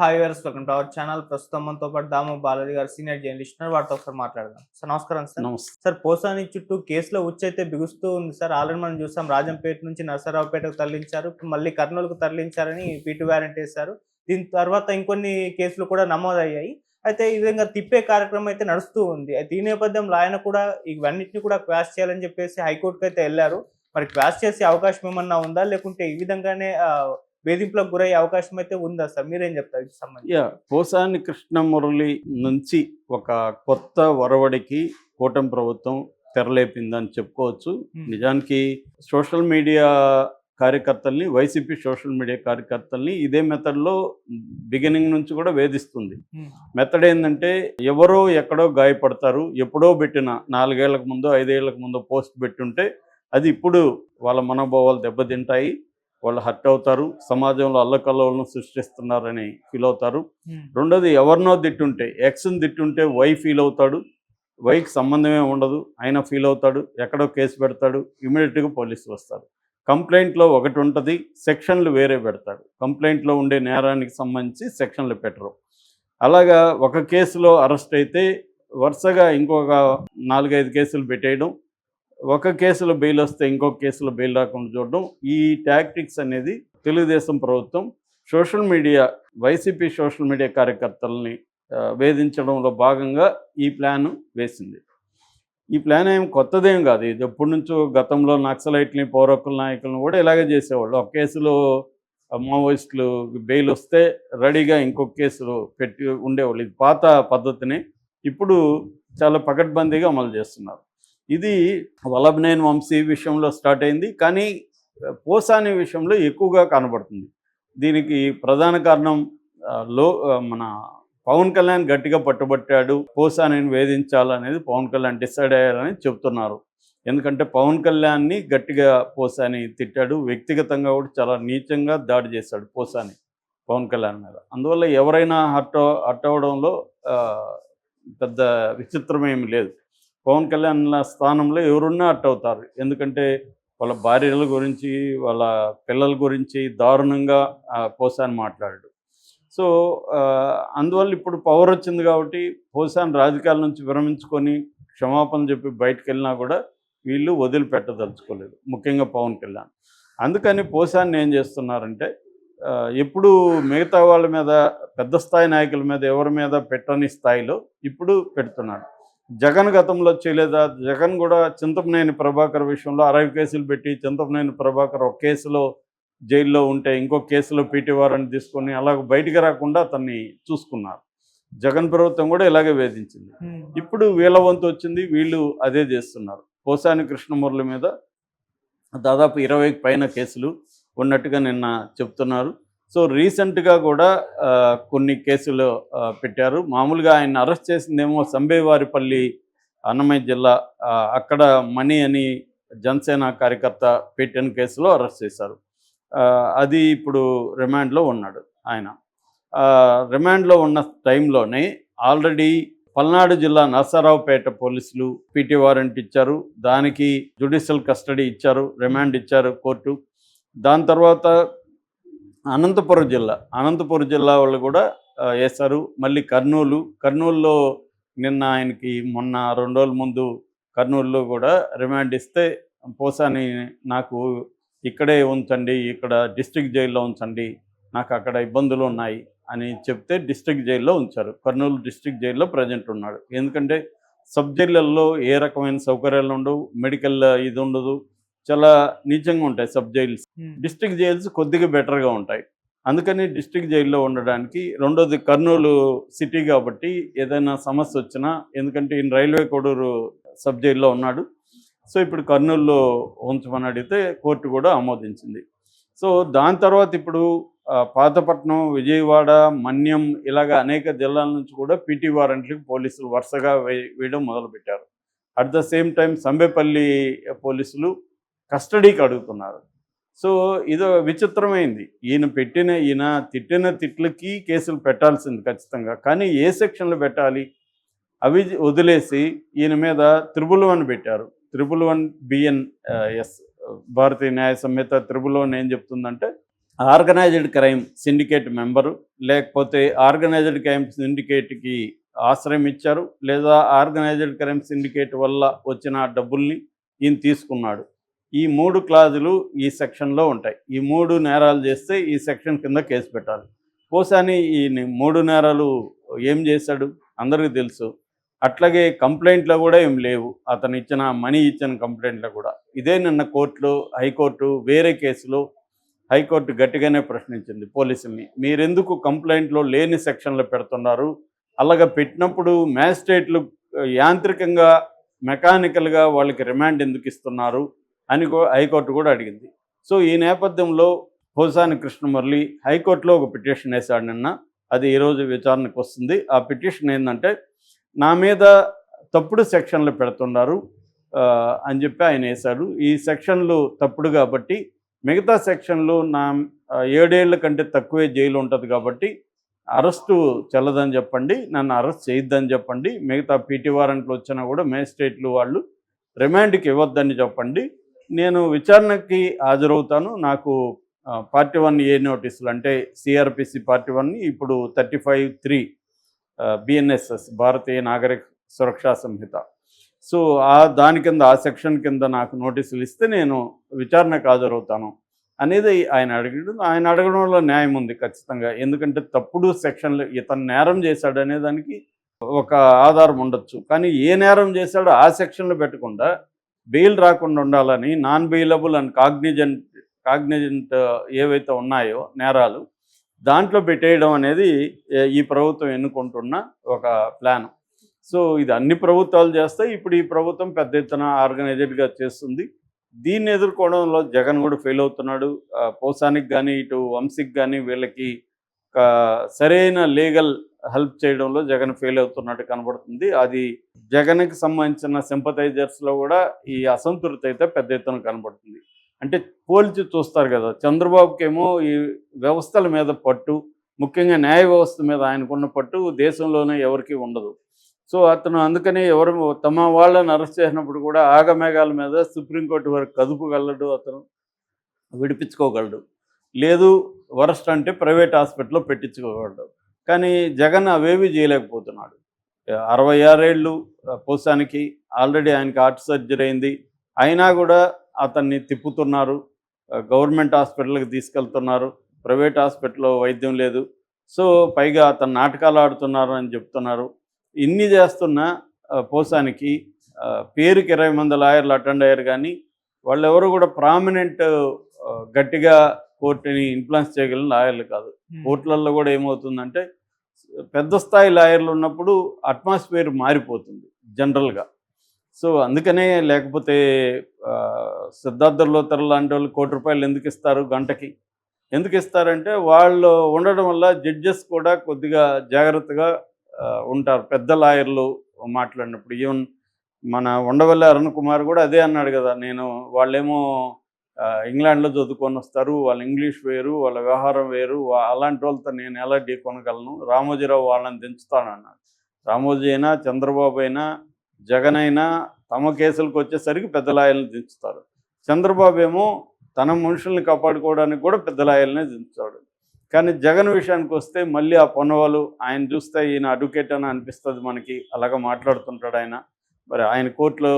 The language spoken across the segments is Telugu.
Hi viewers welcome to our channel ప్రస్తుతం మనతో పాటు దాము బాలాజీ గారు సీనియర్ జర్నలిస్ట్ వారితో ఒకసారి మాట్లాడదాం. సార్ నమస్కారం సార్. సార్ పోసాని చుట్టూ కేసులో ఉచ్చైతే బిగుస్తూ ఉంది సార్. ఆల్రెడీ మనం చూసాం రాజంపేట నుంచి నరసరావుపేటకు తరలించారు. మళ్ళీ కర్నూలుకు తరలించారని పీటు వారెంట్ వేశారు. దీని తర్వాత ఇంకొన్ని కేసులు కూడా నమోదయ్యాయి. అయితే ఈ విధంగా తిప్పే కార్యక్రమం అయితే నడుస్తూ ఉంది. అయితే ఈ నేపథ్యంలో ఆయన కూడా ఇవన్నిటిని కూడా క్వాష్ చేయాలని చెప్పేసి హైకోర్టుకు అయితే వెళ్ళారు. మరి క్వాష్ చేసే అవకాశం ఏమన్నా ఉందా? లేకుంటే ఈ విధంగానే వేధింపులకు గురయ్యే అవకాశం అయితే ఉందా సార్? మీరేం చెప్తారు సంబంధించి? పోసాని కృష్ణమురళి నుంచి ఒక కొత్త వరవడికి కూటమి ప్రభుత్వం తెరలేపిందని చెప్పుకోవచ్చు. నిజానికి సోషల్ మీడియా కార్యకర్తల్ని వైసీపీ సోషల్ మీడియా కార్యకర్తల్ని ఇదే మెథడ్లో బిగినింగ్ నుంచి కూడా వేధిస్తుంది. మెథడ్ ఏంటంటే ఎవరో ఎక్కడో గాయపడతారు ఎప్పుడో పెట్టిన నాలుగేళ్ళకు ముందు ఐదేళ్ళకు ముందు పోస్ట్ పెట్టుంటే అది ఇప్పుడు వాళ్ళ మనోభావాలు దెబ్బతింటాయి. వాళ్ళు హర్ట్ అవుతారు సమాజంలో అల్లకల్లోలను సృష్టిస్తున్నారని ఫీల్ అవుతారు. ఉమ్, రెండోది ఎవరినో తిట్టుంటే ఎక్స్ని తిట్టుంటే వై ఫీల్ అవుతాడు? వైకి సంబంధమే ఉండదు ఆయన ఫీల్ అవుతాడు ఎక్కడో కేసు పెడతాడు ఇమీడియట్గా పోలీసులు వస్తారు. కంప్లైంట్లో ఒకటి ఉంటుంది సెక్షన్లు వేరే పెడతాడు. కంప్లైంట్లో ఉండే నేరానికి సంబంధించి సెక్షన్లు పెట్టరు. అలాగా ఒక కేసులో అరెస్ట్ అయితే వరుసగా ఇంకొక నాలుగైదు కేసులు పెట్టేయడం ఒక కేసులో బెయిల్ వస్తే ఇంకొక కేసులో బెయిల్ రాకుండా చూడడం ఈ టాక్టిక్స్ అనేది తెలుగుదేశం ప్రభుత్వం social media YCP social media కార్యకర్తలని వేధించడంలో భాగంగా ఈ ప్లాన్ వేసింది. ఈ ప్లాన్ ఏం కొత్తదేం కాదు. ఇది ఎప్పటి నుంచో గతంలో నక్సలైట్ని పౌరకుల నాయకులను కూడా ఇలాగే చేసేవాళ్ళు. ఒక కేసులో మావోయిస్టులు బెయిల్ వస్తే రెడీగా ఇంకొక కేసులో పెట్టి ఉండేవాళ్ళు. ఇది పాత పద్ధతిని. ఇప్పుడు చాలా పకడ్బందీగా అమలు చేస్తున్నారు. ఇది వల్లభనేని వంశీ విషయంలో స్టార్ట్ అయింది కానీ పోసాని విషయంలో ఎక్కువగా కనబడుతుంది. దీనికి ప్రధాన కారణం లో మన పవన్ కళ్యాణ్ గట్టిగా పట్టుబట్టాడు పోసానిని వేధించాలనేది పవన్ కళ్యాణ్ డిసైడ్ అయ్యారని చెప్తున్నారు. ఎందుకంటే పవన్ కళ్యాణ్ని గట్టిగా పోసాని తిట్టాడు వ్యక్తిగతంగా కూడా చాలా నీచంగా దాడి చేశాడు పోసాని పవన్ కళ్యాణ్ మీద. అందువల్ల ఎవరైనా హర్ట్ హర్ట్ అవడంలో పెద్ద విచిత్రమేమి లేదు. పవన్ కళ్యాణ్ స్థానంలో ఎవరున్నా అట్ అవుతారు. ఎందుకంటే వాళ్ళ భార్యల గురించి వాళ్ళ పిల్లల గురించి దారుణంగా పోసాన్ మాట్లాడాడు. సో అందువల్ల ఇప్పుడు పవర్ వచ్చింది కాబట్టి పోసాన్ రాజకీయాల నుంచి విరమించుకొని క్షమాపణ చెప్పి బయటకు వెళ్ళినా కూడా వీళ్ళు వదిలిపెట్టదలుచుకోలేదు ముఖ్యంగా పవన్ కళ్యాణ్. అందుకని పోసాన్ని ఏం చేస్తున్నారంటే ఎప్పుడు మిగతా వాళ్ళ మీద పెద్ద స్థాయి నాయకుల మీద ఎవరి మీద పెట్టని స్థాయిలో ఇప్పుడు పెడుతున్నాడు జగన్ గతంలో చేయలేదా? జగన్ కూడా చింతమనేని ప్రభాకర్ విషయంలో అరవై కేసులు పెట్టి చింతమనేని ప్రభాకర్ ఒక కేసులో జైల్లో ఉంటే ఇంకో కేసులో పీటీ వారెంట్ తీసుకొని అలాగ బయటికి రాకుండా అతన్ని చూసుకున్నారు. జగన్ ప్రభుత్వం కూడా ఇలాగే వేధించింది. ఇప్పుడు వీళ్ళ వంతు వచ్చింది వీళ్ళు అదే చేస్తున్నారు. పోసాని కృష్ణమురళి మీద దాదాపు ఇరవైకి పైన కేసులు ఉన్నట్టుగా నిన్న చెప్తున్నారు. సో రీసెంట్గా కూడా కొన్ని కేసులు పెట్టారు. మామూలుగా ఆయన అరెస్ట్ చేసిందేమో సంబేవారిపల్లి అన్నమయ్య జిల్లా అక్కడ మణి అని జనసేన కార్యకర్త పెట్టిన కేసులో అరెస్ట్ చేశారు. అది ఇప్పుడు రిమాండ్లో ఉన్నాడు ఆయన. రిమాండ్లో ఉన్న టైంలోనే ఆల్రెడీ పల్నాడు జిల్లా నరసరావుపేట పోలీసులు పీటీ వారెంట్ ఇచ్చారు. దానికి జ్యుడిషియల్ కస్టడీ ఇచ్చారు రిమాండ్ ఇచ్చారు కోర్టు. దాని తర్వాత అనంతపురం జిల్లా. అనంతపురం జిల్లా వాళ్ళు కూడా ఆ, వేశారు మళ్ళీ కర్నూలు. కర్నూలులో నిన్న ఆయనకి మొన్న రెండు రోజుల ముందు కర్నూలులో కూడా రిమాండ్ ఇస్తే పోసాని నాకు ఇక్కడే ఉంచండి ఇక్కడ డిస్ట్రిక్ట్ జైల్లో ఉంచండి నాకు అక్కడ ఇబ్బందులు ఉన్నాయి అని చెప్తే డిస్ట్రిక్ట్ జైల్లో ఉంచారు. కర్నూలు డిస్ట్రిక్ట్ జైల్లో ప్రజెంట్ ఉన్నాడు. ఎందుకంటే సబ్ జైళ్ళల్లో ఏ రకమైన సౌకర్యాలు ఉండవు మెడికల్ ఇది ఉండదు చాలా నీచంగా ఉంటాయి sub jails. Um. District jails కొద్దిగా బెటర్గా ఉంటాయి. అందుకని డిస్ట్రిక్ట్ జైల్లో ఉండడానికి రెండోది కర్నూలు సిటీ కాబట్టి ఏదైనా సమస్య వచ్చినా ఎందుకంటే ఈయన రైల్వే కొడూరు సబ్ జైల్లో ఉన్నాడు. సో ఇప్పుడు కర్నూలులో ఉంచమని అడిగితే కోర్టు కూడా ఆమోదించింది. సో దాని తర్వాత ఇప్పుడు పాతపట్నం విజయవాడ మన్యం ఇలాగ అనేక జిల్లాల నుంచి కూడా పీటీ వారెంట్లకు పోలీసులు వరుసగా వేయడం మొదలుపెట్టారు. At the same time Sambepalli పోలీసులు కస్టడీకి అడుగుతున్నారు. సో ఇదో విచిత్రమైంది. ఈయన పెట్టిన ఈయన తిట్టిన తిట్లకి కేసులు పెట్టాల్సింది ఖచ్చితంగా. కానీ ఏ సెక్షన్లు పెట్టాలి? అవి వదిలేసి ఈయన మీద త్రిబుల్ వన్ పెట్టారు. Triple one BN S Bharatiya Nyaya Sanhita triple one ఏం చెప్తుందంటే ఆర్గనైజ్డ్ క్రైమ్ సిండికేట్ మెంబరు లేకపోతే ఆర్గనైజ్డ్ క్రైమ్ సిండికేట్కి ఆశ్రయం ఇచ్చారు లేదా ఆర్గనైజ్డ్ క్రైమ్ సిండికేట్ వల్ల వచ్చిన డబ్బుల్ని ఈయన తీసుకున్నాడు. ఈ మూడు క్లాజులు ఈ సెక్షన్లో ఉంటాయి. ఈ మూడు నేరాలు చేస్తే ఈ సెక్షన్ కింద కేసు పెట్టాలి. పోసాని ఈ మూడు నేరాలు ఏం చేశాడు? అందరికీ తెలుసు. అట్లాగే కంప్లైంట్లో కూడా ఏం లేవు. అతను ఇచ్చిన మనీ ఇచ్చిన కంప్లైంట్లో కూడా. ఇదే నిన్న కోర్టులో హైకోర్టు వేరే కేసులో హైకోర్టు గట్టిగానే ప్రశ్నించింది పోలీసుల్ని. మీరెందుకు కంప్లైంట్లో లేని సెక్షన్లో పెడుతున్నారు? అలాగ పెట్టినప్పుడు మ్యాజిస్ట్రేట్లు యాంత్రికంగా మెకానికల్గా వాళ్ళకి రిమాండ్ ఎందుకు ఇస్తున్నారు? అని హైకోర్టు కూడా అడిగింది. సో ఈ నేపథ్యంలో పోసాని కృష్ణమురళి హైకోర్టులో ఒక పిటిషన్ వేశాడు నిన్న. అది ఈరోజు విచారణకు వస్తుంది. ఆ పిటిషన్ ఏంటంటే నా మీద తప్పుడు సెక్షన్లు పెడుతున్నారు అని చెప్పి ఆయన వేశాడు. ఈ సెక్షన్లు తప్పుడు కాబట్టి మిగతా సెక్షన్లు నా ఏడేళ్ళ కంటే తక్కువే జైలు ఉంటుంది కాబట్టి అరెస్టు చెల్లదని చెప్పండి నన్ను అరెస్ట్ చేయొద్దని చెప్పండి మిగతా పీటీ వారెంట్లు వచ్చినా కూడా మేజిస్ట్రేట్లు వాళ్ళు రిమాండ్కి ఇవ్వద్దని చెప్పండి నేను విచారణకి హాజరవుతాను. నాకు పార్టీ వన్ ఏ నోటీసులు అంటే సిఆర్పిసి పార్టీ వన్ ఇప్పుడు thirty five three BNSS Bharatiya Nagarik Suraksha Sanhita. So ఆ దాని కింద ఆ సెక్షన్ కింద నాకు నోటీసులు ఇస్తే నేను విచారణకు హాజరవుతాను అనేది ఆయన అడిగాడు. ఆయన అడగడంలో న్యాయం ఉంది ఖచ్చితంగా. ఎందుకంటే తప్పుడు సెక్షన్లు ఇతను నేరం చేశాడు అనే దానికి ఒక ఆధారం ఉండొచ్చు. కానీ ఏ నేరం చేశాడో ఆ సెక్షన్లు పెట్టకుండా బెయిల్ రాకుండా ఉండాలని non bailable and cognizant cognizant ఏవైతే ఉన్నాయో నేరాలు దాంట్లో పెట్టేయడం అనేది ఈ ప్రభుత్వం ఎన్నుకుంటున్న ఒక ప్లాన్. సో ఇది అన్ని ప్రభుత్వాలు చేస్తాయి. ఇప్పుడు ఈ ప్రభుత్వం పెద్ద ఎత్తున ఆర్గనైజెడ్గా చేస్తుంది. దీన్ని ఎదుర్కోవడంలో జగన్ కూడా ఫెయిల్ అవుతున్నాడు. పోసానికి కానీ ఇటు వంశీకి కానీ వీళ్ళకి సరైన లీగల్ హెల్ప్ చేయడంలో జగన్ ఫెయిల్ అవుతున్నట్టు కనబడుతుంది. అది జగన్కి సంబంధించిన సింపతైజర్స్లో కూడా ఈ అసంతృప్తి అయితే పెద్ద ఎత్తున కనబడుతుంది. అంటే పోల్చి చూస్తారు కదా చంద్రబాబుకేమో ఈ వ్యవస్థల మీద పట్టు ముఖ్యంగా న్యాయ వ్యవస్థ మీద ఆయనకున్న పట్టు దేశంలోనే ఎవరికీ ఉండదు. సో అతను అందుకని ఎవరు తమ వాళ్ళని అరెస్ట్ చేసినప్పుడు కూడా ఆగమేఘాల మీద సుప్రీంకోర్టు వరకు కదుపుగలడు అతను విడిపించుకోగలడు. లేదు వరస్ట్ అంటే ప్రైవేట్ హాస్పిటల్లో పెట్టించుకోగలడు. కానీ జగన్ అవేవి చేయలేకపోతున్నాడు. అరవై ఆరేళ్ళు పోసానికి ఆల్రెడీ ఆయనకి హార్ట్ సర్జరీ అయింది. అయినా కూడా అతన్ని తిప్పుతున్నారు. గవర్నమెంట్ హాస్పిటల్కి తీసుకెళ్తున్నారు. ప్రైవేట్ హాస్పిటల్లో వైద్యం లేదు. సో పైగా అతను నాటకాలు ఆడుతున్నారు అని చెప్తున్నారు. ఇన్ని చేస్తున్న పోసానికి పేరుకి ఇరవై మంది లాయర్లు అటెండ్ అయ్యారు కానీ వాళ్ళెవరు కూడా ప్రామినెంట్ గట్టిగా కోర్టుని ఇన్ఫ్లుయెన్స్ చేయగలిగిన లాయర్లు కాదు. కోర్టులలో కూడా ఏమవుతుందంటే పెద్ద స్థాయి లాయర్లు ఉన్నప్పుడు అట్మాస్ఫియర్ మారిపోతుంది జనరల్గా. సో అందుకనే లేకపోతే ఆ, సిద్ధార్థ లోతర్ లాంటి వాళ్ళు కోటి రూపాయలు ఎందుకు ఇస్తారు గంటకి? ఎందుకు ఇస్తారంటే వాళ్ళు ఉండడం వల్ల జడ్జెస్ కూడా కొద్దిగా జాగ్రత్తగా ఉంటారు. పెద్ద లాయర్లు మాట్లాడినప్పుడు. ఈవెన్ మన ఉండవల్లి అరుణ్ కుమార్ కూడా అదే అన్నాడు కదా నేను వాళ్ళేమో ఇంగ్లాండ్లో చదువుకొని వస్తారు. వాళ్ళ ఇంగ్లీష్ వేరు వాళ్ళ వ్యవహారం వేరు. అలాంటి వాళ్ళతో నేను ఎలా ఢీ కొనగలను? రామోజీరావు వాళ్ళని దించుతానన్నాడు రామోజీ అయినా చంద్రబాబు అయినా జగన్ అయినా తమ కేసులకు వచ్చేసరికి పెద్దలాయల్ని దించుతారు. చంద్రబాబు ఏమో తన మనుషుల్ని కాపాడుకోవడానికి కూడా పెద్దలాయల్నే దించుతాడు కానీ జగన్ విషయానికి వస్తే మళ్ళీ ఆ పొన్నవాళ్ళు ఆయన చూస్తే ఈయన అడ్వకేట్ అని అనిపిస్తుంది మనకి. అలాగా మాట్లాడుతుంటాడు ఆయన. మరి ఆయన కోర్టులో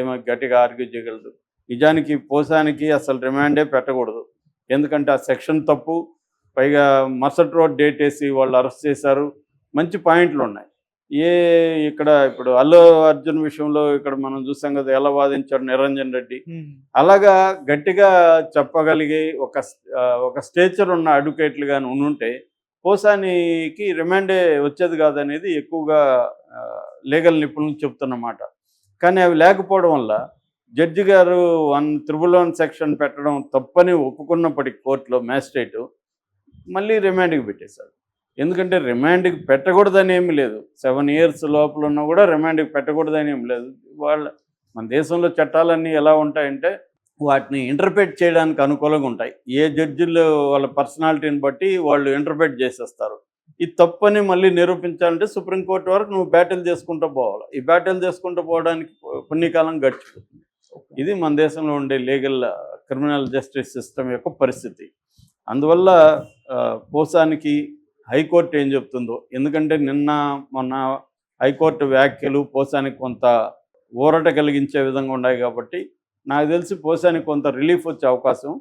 ఏమో గట్టిగా ఆర్గ్యూ చేయగలదు నిజానికి పోసానికి అసలు రిమాండే పెట్టకూడదు. ఎందుకంటే ఆ సెక్షన్ తప్పు పైగా మరుసటి రోజు డేట్ వేసి వాళ్ళు అరెస్ట్ చేశారు. మంచి పాయింట్లు ఉన్నాయి. ఏ ఇక్కడ ఇప్పుడు అల్లు అర్జున్ విషయంలో ఇక్కడ మనం చూసాం కదా ఎలా వాదించాడు నిరంజన్ రెడ్డి. అలాగా గట్టిగా చెప్పగలిగే ఒక ఒక స్టేచర్ ఉన్న అడ్వకేట్లు కానీ ఉంటే పోసానికి రిమాండే వచ్చేది కాదనేది ఎక్కువగా లీగల్ నిపుణులు చెప్తున్నమాట. కానీ అవి లేకపోవడం వల్ల జడ్జి గారు వన్ త్రిబుల్ వన్ సెక్షన్ పెట్టడం తప్పని ఒప్పుకున్నప్పటికీ కోర్టులో మ్యాజిస్ట్రేటు మళ్ళీ రిమాండ్కి పెట్టేశాడు ఎందుకంటే రిమాండ్కి పెట్టకూడదని ఏమీ లేదు. సెవెన్ ఇయర్స్ లోపల ఉన్నా కూడా రిమాండ్కి పెట్టకూడదని ఏం లేదు. వాళ్ళ మన దేశంలో చట్టాలన్నీ ఎలా ఉంటాయంటే వాటిని ఇంటర్ప్రిట్ చేయడానికి అనుకూలంగా ఉంటాయి. ఏ జడ్జిలు వాళ్ళ పర్సనాలిటీని బట్టి వాళ్ళు ఇంటర్ప్రిట్ చేసేస్తారు. ఈ తప్పని మళ్ళీ నిరూపించాలంటే సుప్రీంకోర్టు వరకు నువ్వు బ్యాటిల్ చేసుకుంటూ పోవాలి. ఈ బ్యాటిల్ చేసుకుంటూ పోవడానికి పుణ్యకాలం గడిచిపోతుంది. ఇది మన దేశంలో ఉండే లీగల్ క్రిమినల్ జస్టిస్ సిస్టమ్ యొక్క పరిస్థితి. అందువల్ల పోసానికి హైకోర్టు ఏం చెప్తుందో ఎందుకంటే నిన్న మొన్న హైకోర్టు వ్యాఖ్యలు పోసానికి కొంత ఊరట కలిగించే విధంగా ఉన్నాయి కాబట్టి నాకు తెలిసి పోసానికి కొంత రిలీఫ్ వచ్చే అవకాశం